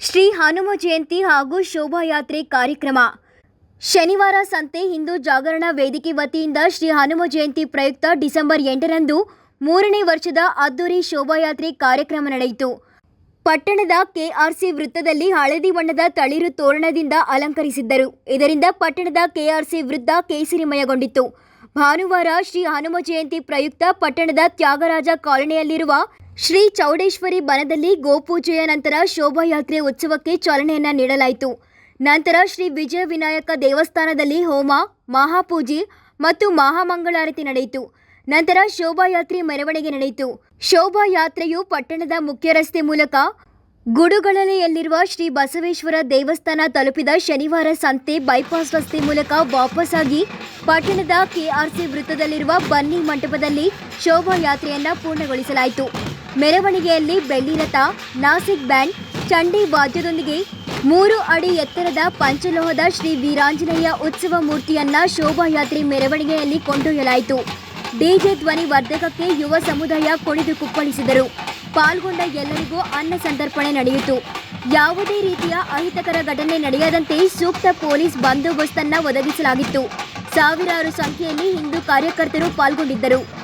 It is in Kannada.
ಶ್ರೀ ಹನುಮ ಜಯಂತಿ ಹಾಗೂ ಶೋಭಾಯಾತ್ರೆ ಕಾರ್ಯಕ್ರಮ. ಶನಿವಾರ ಸಂತೆ ಹಿಂದೂ ಜಾಗರಣ ವೇದಿಕೆ ವತಿಯಿಂದ ಶ್ರೀ ಹನುಮ ಜಯಂತಿ ಪ್ರಯುಕ್ತ ಡಿಸೆಂಬರ್ ಎಂಟರಂದು ಮೂರನೇ ವರ್ಷದ ಅದ್ದೂರಿ ಶೋಭಾಯಾತ್ರೆ ಕಾರ್ಯಕ್ರಮ ನಡೆಯಿತು. ಪಟ್ಟಣದ ಕೆಆರ್ಸಿ ವೃತ್ತದಲ್ಲಿ ಹಳದಿ ಬಣ್ಣದ ತಳಿರು ತೋರಣದಿಂದ ಅಲಂಕರಿಸಿದ್ದರು. ಇದರಿಂದ ಪಟ್ಟಣದ ಕೆಆರ್ಸಿ ವೃತ್ತ ಕೇಸರಿಮಯಗೊಂಡಿತ್ತು. ಭಾನುವಾರ ಶ್ರೀ ಹನುಮ ಜಯಂತಿ ಪ್ರಯುಕ್ತ ಪಟ್ಟಣದ ತ್ಯಾಗರಾಜ ಕಾಲೋನಿಯಲ್ಲಿರುವ ಶ್ರೀ ಚೌಡೇಶ್ವರಿ ಬನದಲ್ಲಿ ಗೋಪೂಜೆಯ ನಂತರ ಶೋಭಾಯಾತ್ರೆ ಉತ್ಸವಕ್ಕೆ ಚಾಲನೆಯನ್ನ ನೀಡಲಾಯಿತು. ನಂತರ ಶ್ರೀ ವಿಜಯ ವಿನಾಯಕ ದೇವಸ್ಥಾನದಲ್ಲಿ ಹೋಮ, ಮಹಾಪೂಜೆ ಮತ್ತು ಮಹಾಮಂಗಳಾರತಿ ನಡೆಯಿತು. ನಂತರ ಶೋಭಾಯಾತ್ರೆ ಮೆರವಣಿಗೆ ನಡೆಯಿತು. ಶೋಭಾಯಾತ್ರೆಯು ಪಟ್ಟಣದ ಮುಖ್ಯ ರಸ್ತೆ ಮೂಲಕ ಗುಡುಗಳಲೆಯಲ್ಲಿರುವ ಶ್ರೀ ಬಸವೇಶ್ವರ ದೇವಸ್ಥಾನ ತಲುಪಿದ ಶನಿವಾರ ಸಂತೆ ಬೈಪಾಸ್ ರಸ್ತೆ ಮೂಲಕ ವಾಪಸ್ಸಾಗಿ ಪಟ್ಟಣದ ಕೆಆರ್ಸಿ ವೃತ್ತದಲ್ಲಿರುವ ಬನ್ನಿ ಮಂಟಪದಲ್ಲಿ ಶೋಭಾಯಾತ್ರೆಯನ್ನ ಪೂರ್ಣಗೊಳಿಸಲಾಯಿತು. ಮೆರವಣಿಗೆಯಲ್ಲಿ ಬೆಳ್ಳಿರಥ, ನಾಸಿಕ್ ಬ್ಯಾಂಡ್, ಚಂಡಿ ವಾದ್ಯದೊಂದಿಗೆ ಮೂರು ಅಡಿ ಎತ್ತರದ ಪಂಚಲೋಹದ ಶ್ರೀ ವೀರಾಂಜನೇಯ ಉತ್ಸವ ಮೂರ್ತಿಯನ್ನ ಶೋಭಾಯಾತ್ರೆ ಮೆರವಣಿಗೆಯಲ್ಲಿ ಕೊಂಡೊಯ್ಯಲಾಯಿತು. ಡಿಜೆ ಧ್ವನಿ ವರ್ಧಕಕ್ಕೆ ಯುವ ಸಮುದಾಯ ಕುಣಿದು ಕುಪ್ಪಳಿಸಿದರು. ಪಾಲ್ಗೊಂಡ ಎಲ್ಲರಿಗೂ ಅನ್ನ ಸಂತರ್ಪಣೆ ನಡೆಯಿತು. ಯಾವುದೇ ರೀತಿಯ ಅಹಿತಕರ ಘಟನೆ ನಡೆಯದಂತೆ ಸೂಕ್ತ ಪೊಲೀಸ್ ಬಂದೋಬಸ್ತನ್ನ ಒದಗಿಸಲಾಗಿತ್ತು. ಸಾವಿರಾರು ಸಂಖ್ಯೆಯಲ್ಲಿ ಹಿಂದೂ ಕಾರ್ಯಕರ್ತರು ಪಾಲ್ಗೊಂಡಿದ್ದರು.